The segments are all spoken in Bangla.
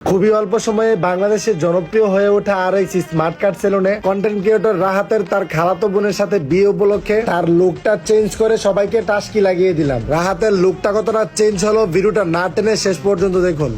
খুবই অল্প সময়ে বাংলাদেশে জনপ্রিয় হয়ে ওঠা আর এই স্মার্ট কার্ড সেলুনে কন্টেন্ট ক্রিয়েটর রাহাতের তার খালাতো বোনের সাথে বিয়ে উপলক্ষে তার লুকটা চেঞ্জ করে সবাইকে টাস্কি লাগিয়ে দিলাম। রাহাতের লুকটা কতটা চেঞ্জ হলো, ভিডিওটা না টেনে শেষ পর্যন্ত দেখুন।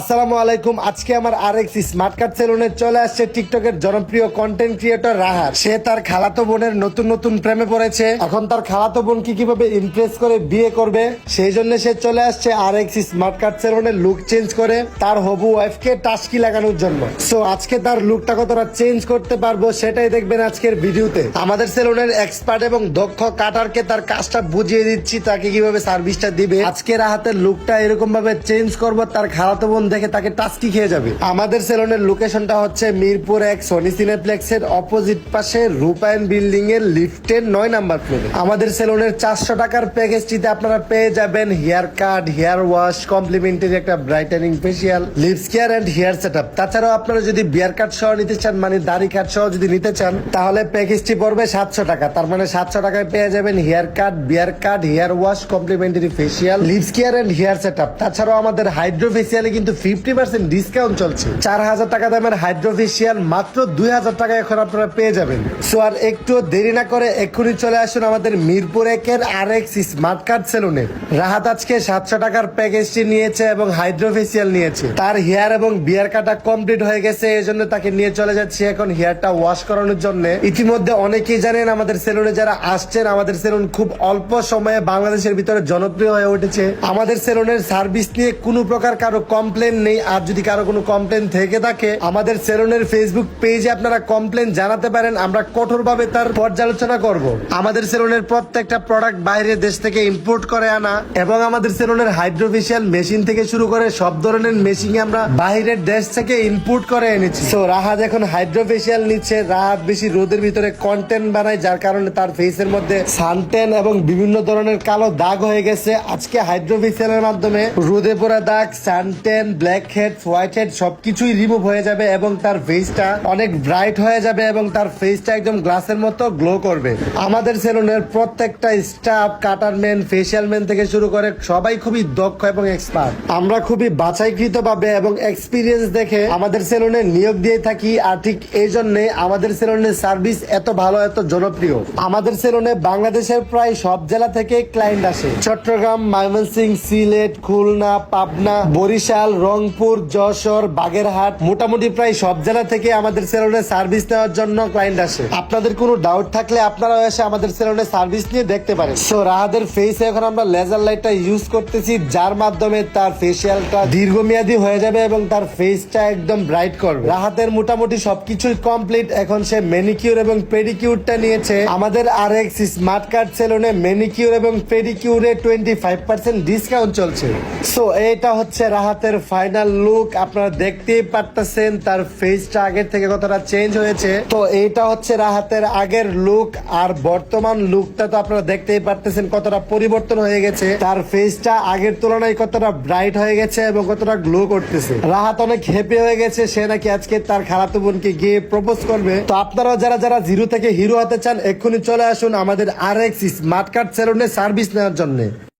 আসসালামু আলাইকুম। আজকে আমার আরেক স্মার্ট কার্ড সেলুনে চলে আসছে টিকটকের জনপ্রিয় কন্টেন্ট ক্রিয়েটর রাহাত সে তার খালাতো বোনের নতুন নতুন প্রেমে পড়েছে। এখন তার খালাতো বোন কি কীভাবে ইমপ্রেস করে বিয়ে করবে, সেই জন্য সে চলে আসছে আরেক স্মার্ট কার্ড সেলুনের লুক চেঞ্জ করে তার হবু ওয়াইফকে টাস্কি লাগানোর জন্য। সো আজকে তার লুকটা কতটা চেঞ্জ করতে পারব সেটাই দেখবেন আজকের ভিডিওতে। আমাদের সেলুনের এক্সপার্ট এবং দক্ষ কাটারকে তার কাজটা বুঝিয়ে দিচ্ছি, তাকে কীভাবে সার্ভিসটা দিবে। আজকে রাহাতের লুকটা এরকম ভাবে চেঞ্জ করব, তার খালাতো বোন দেখে তাকে টাস্কি খেয়ে যাবে। আমাদের সেলুনের লোকেশনটা হচ্ছে মিরপুর এক সনি সিনেপ্লেক্সের অপোজিট পাশে রূপায়ণ বিল্ডিং এর লিফটের নয় নাম্বার ফ্লোরে আমাদের সেলুনের চারশো টাকার প্যাকেজটিতে আপনারা পেয়ে যাবেন hair cut hair wash complimentary একটা brightening facial lips care and hair set up তাছাড়াও আপনারা যদি বিয়ার কাট সহ নিতে চান মানে দাড়ি কাট সহ যদি নিতে চান, তাহলে প্যাকেজটি পড়বে সাতশো টাকা। তার মানে সাতশো টাকায় পেয়ে যাবেন hair cut beard cut hair wash complimentary facial lips care and hair set up তাছাড়াও আমাদের হাইড্রো ফেসিয়ালে কিন্তু ফিফটি পার্সেন্ট ডিসকাউন্ট চলছে। চার হাজার টাকা দামের হাইড্রো ফেসিয়াল মাত্র দুই হাজার টাকা এখন আপনারা পেয়ে যাবেন। সো আর একটু দেরি না করে এক্ষুনি চলে আসুন আমাদের মিরপুর একের আর এক্স স্মার্ট কার্ড সেলুনে। রাহাত আজকে সাতশো টাকার প্যাকেজটি নিয়েছে এবং হাইড্রো ফেসিয়াল নিয়েছে। তার হেয়ার এবং বিয়ার কাটা কমপ্লিট হয়ে গেছে এই জন্য তাকে নিয়ে চলে যাচ্ছে এখন হেয়ারটা ওয়াশ করানোর জন্য। ইতিমধ্যে অনেকেই জানেন, আমাদের সেলুনে যারা আসছেন, আমাদের সেলুন খুব অল্প সময়ে বাংলাদেশের ভিতরে জনপ্রিয় হয়ে উঠেছে। আমাদের সেলুনের সার্ভিস নিয়ে কোনো প্রকার কারও কমপ্লেন নেই, আর যদি কারও কোনো কমপ্লেন থেকে থাকে, আমাদের সেলুনের ফেসবুক পেজে আপনারা কমপ্লেন জানাতে পারেন, আমরা কঠোরভাবে তার পর্যালোচনা করব। আমাদের সেলুনের প্রত্যেকটা প্রোডাক্ট বাইরের দেশ থেকে ইম্পোর্ট করে আনা, এবং আমাদের সেলুনের হাইড্রোফেশিয়াল মেশিন থেকে শুরু করে সব ধরনের মেশিন আমরা বাইরের দেশ থেকে ইম্পোর্ট করে এনেছি। তো রাহাত এখন হাইড্রোফেশিয়াল নিচ্ছে, রাহাত বেশি রোদের ভিতরে কন্টেন্ট বানায়, যার কারণে তার ফেসের মধ্যে সানটেন এবং বিভিন্ন ধরনের কালো দাগ হয়ে গেছে। আজকে হাইড্রোফেশিয়ালের মাধ্যমে রোদে পড়া দাগ suntan black head white head সবকিছুই রিমুভ হয়ে যাবে এবং তার ফেসটা অনেক ব্রাইট হয়ে যাবে এবং তার ফেসটা একদম গ্লাসের মতো গ্লো করবে। আমাদের সেলুনের প্রত্যেকটা staff cutter man facial man থেকে শুরু করে সবাই খুবই দক্ষ এবং এক্সপার্ট আমরা খুবই বাছাইকৃত ভাবে এবং এক্সপিরিয়েন্স দেখে আমাদের সেলুনে নিয়োগ দিয়ে থাকি আর ঠিক এই জন্যে আমাদের সেলুনের সার্ভিস এত ভালো, এত জনপ্রিয়। আমাদের সেলুনে বাংলাদেশের প্রায় সব জেলা থেকে ক্লায়েন্ট আসে। চট্টগ্রাম ময়মনসিং সিলেট, খুলনা, পাবনা, বরিশাল রংপুর, যশোর, বাগেরহাট মোটামুটি প্রায় সব জেলা থেকে আমাদের সেলুনে সার্ভিস নেওয়ার জন্য ক্লায়েন্ট আসে। আপনাদের কোনো ডাউট থাকলে আপনারাও এসে আমাদের সেলুনে সার্ভিস নিয়ে দেখতে পারেন। সো রাহাদের ফেসে এখন আমরা লেজার লাইটটা ইউজ করতেছি, যার মাধ্যমে তার ফেসিয়ালটা দীর্ঘমেয়াদী হয়ে যাবে এবং তার ফেসটা একদম ব্রাইট করবে। রাহাতের মোটামুটি সবকিছুই কমপ্লিট এখন সে মেনিকিউর এবং পেডিকিউরটা নিয়েছে। আমাদের আর এক্স স্মার্ট কার্ড সেলুনে মেনিকিউর এবং পেডিকিউরে টোয়েন্টি ফাইভ পার্সেন্ট ডিসকাউন্ট চলছে। সো এটা হচ্ছে রাহাতের ফাইনাল লুক আপনারা দেখতেই পারতেছেন, তার ফেসটা আগের থেকে কতটা চেঞ্জ হয়েছে। তো এইটা হচ্ছে রাহাতের আগের লুক আর বর্তমান লুকটা তো আপনারা দেখতেই পারতেছেন কতটা পরিবর্তন হয়ে গেছে। তার ফেসটা আগের তুলনায় কতটা ব্রাইট হয়ে গেছে এবং কতটা গ্লো করতেছে। রাহাত অনেক হ্যাপি হয়ে গেছে, সে নাকি আজকে তার খালাতো বোনকে গিয়ে প্রপোজ করবে। তো আপনারাও যারা যারা জিরো থেকে হিরো হতে চান, এক্ষুনি চলে আসুন আমাদের আর এক্স স্মার্ট কার্ড সেলুনে সার্ভিস নেওয়ার জন্য।